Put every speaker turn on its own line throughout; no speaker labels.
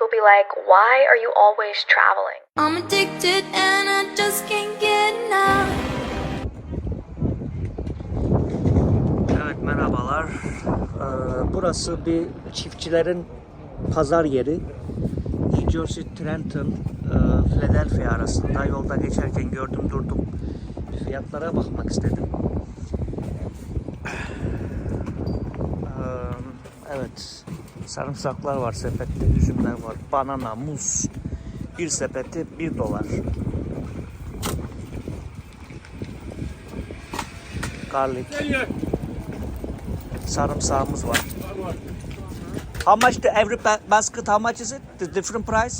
people be like, why are you always traveling?
I'm addicted and I just can't get enough.
Evet merhabalar. Ee, burası bir çiftçilerin pazar yeri. New Jersey, Trenton, e, Philadelphia arasında yolda geçerken gördüm durdum. Fiyatlara bakmak istedim. Ee, evet. Sarımsaklar var sepette, üzümler var. Banana, muz. Bir sepeti 1 dolar. Garlic. Sarımsağımız var. How much the every ba- basket? How much is it? The different price?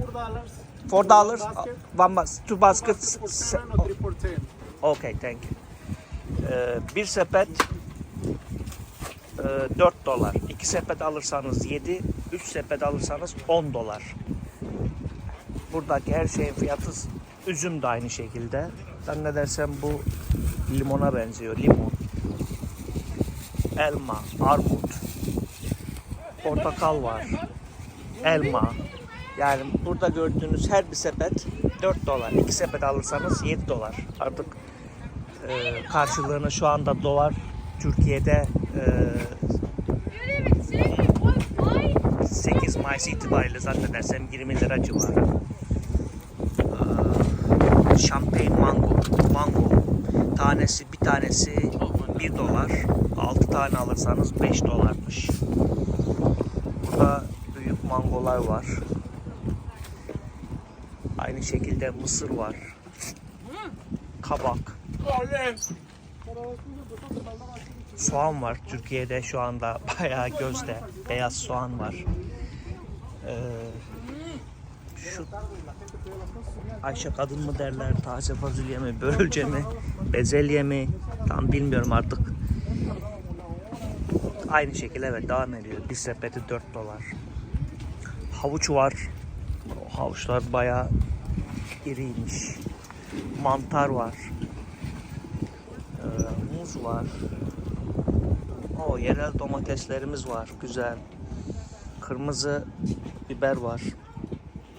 Four dollars.
Four dollars.
Basket.
One bas two baskets. Okay, thank you. Ee, bir sepet 4 dolar. İki sepet alırsanız 7, 3 sepet alırsanız 10 dolar. Buradaki her şeyin fiyatı üzüm de aynı şekilde. Zannedersem bu limona benziyor. Limon. Elma, armut. Portakal var. Elma. Yani burada gördüğünüz her bir sepet 4 dolar. İki sepet alırsanız 7 dolar. Artık e, karşılığını şu anda dolar Türkiye'de e, 8 Mayıs itibariyle zannedersem 20 lira civarı. E, Champagne mango, mango tanesi bir tanesi 1 dolar. 6 tane alırsanız 5 dolarmış. Burada büyük mangolar var. Aynı şekilde mısır var. Kabak. Soğan var. Türkiye'de şu anda bayağı gözde. Beyaz soğan var. Ee, şu Ayşe kadın mı derler, taze fasulye mi, börülce mi, bezelye mi tam bilmiyorum artık. Aynı şekilde evet devam ediyor. Bir sepeti 4 dolar. Havuç var. O havuçlar bayağı iriymiş. Mantar var. Muz var. O yerel domateslerimiz var. Güzel. Kırmızı biber var.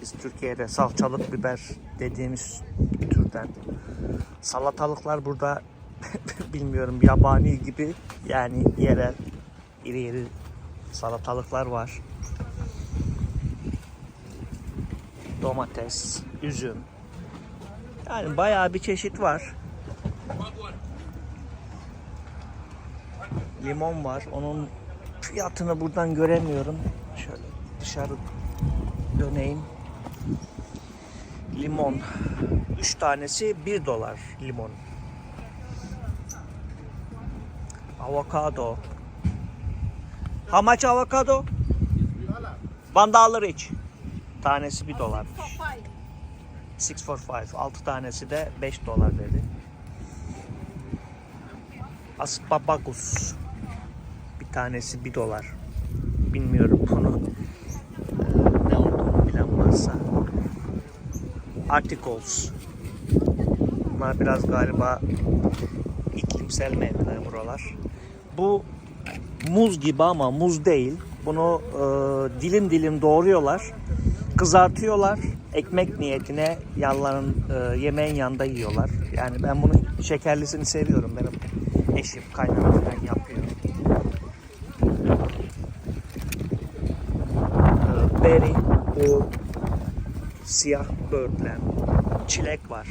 Biz Türkiye'de salçalık biber dediğimiz türden. Salatalıklar burada bilmiyorum yabani gibi yani yerel iri iri salatalıklar var. Domates, üzüm. Yani bayağı bir çeşit var. Limon var. Onun fiyatını buradan göremiyorum. Şöyle dışarı döneyim. Limon. 3 tanesi 1 dolar limon. Avokado. How much avocado? One dollar each. Tanesi 1 dolarmış. 6 for 5. 6 tanesi de 5 dolar dedi. Asparagus. Tanesi 1 dolar. Bilmiyorum bunu. Ee, Ne olduğunu bilen varsa. Articles. Bunlar biraz galiba iklimsel meyveler buralar. Bu muz gibi ama muz değil. Bunu e, dilim dilim doğruyorlar. Kızartıyorlar. Ekmek niyetine yanların e, yemeğin yanında yiyorlar. Yani ben bunu şekerlisini seviyorum. Benim eşim kaynanam falan yapıyor. Berry bu siyah böğürtlen. Çilek var.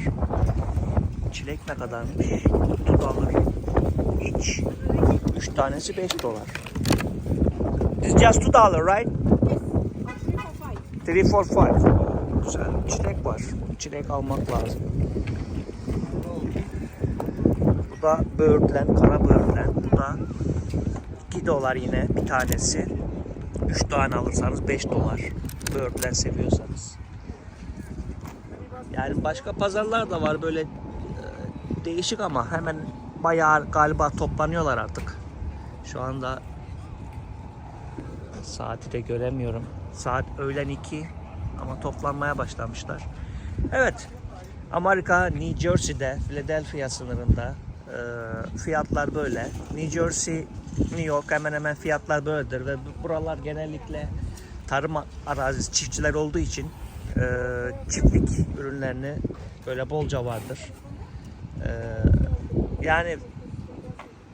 Çilek ne kadarmış? Kutu alır. İç. Üç tanesi 5 dolar. It's just two dollar, right? Three, four, five. Güzel. Çilek var. Çilek almak lazım. Bu da böğürtlen, kara böğürtlen. Bu da 2 dolar yine bir tanesi. 3 tane alırsanız 5 dolar. Böğürtlen seviyorsanız. Yani başka pazarlar da var böyle e, değişik ama hemen bayağı galiba toplanıyorlar artık. Şu anda saati de göremiyorum. Saat öğlen 2 ama toplanmaya başlamışlar. Evet. Amerika New Jersey'de Philadelphia sınırında e, fiyatlar böyle. New Jersey, New York hemen hemen fiyatlar böyledir ve bu- buralar genellikle tarım arazisi çiftçiler olduğu için e, çiftlik ürünlerini böyle bolca vardır. E, yani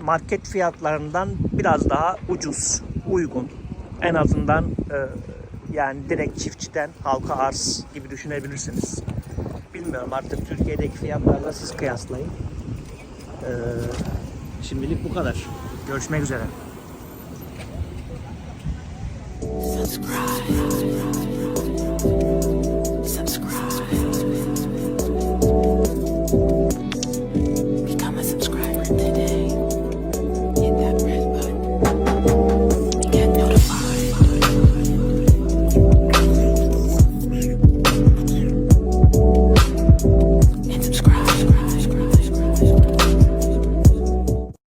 market fiyatlarından biraz daha ucuz, uygun. En azından e, yani direkt çiftçiden halka arz gibi düşünebilirsiniz. Bilmiyorum artık Türkiye'deki fiyatlarla siz kıyaslayın. E, şimdilik bu kadar. Görüşmek üzere.
subscribe.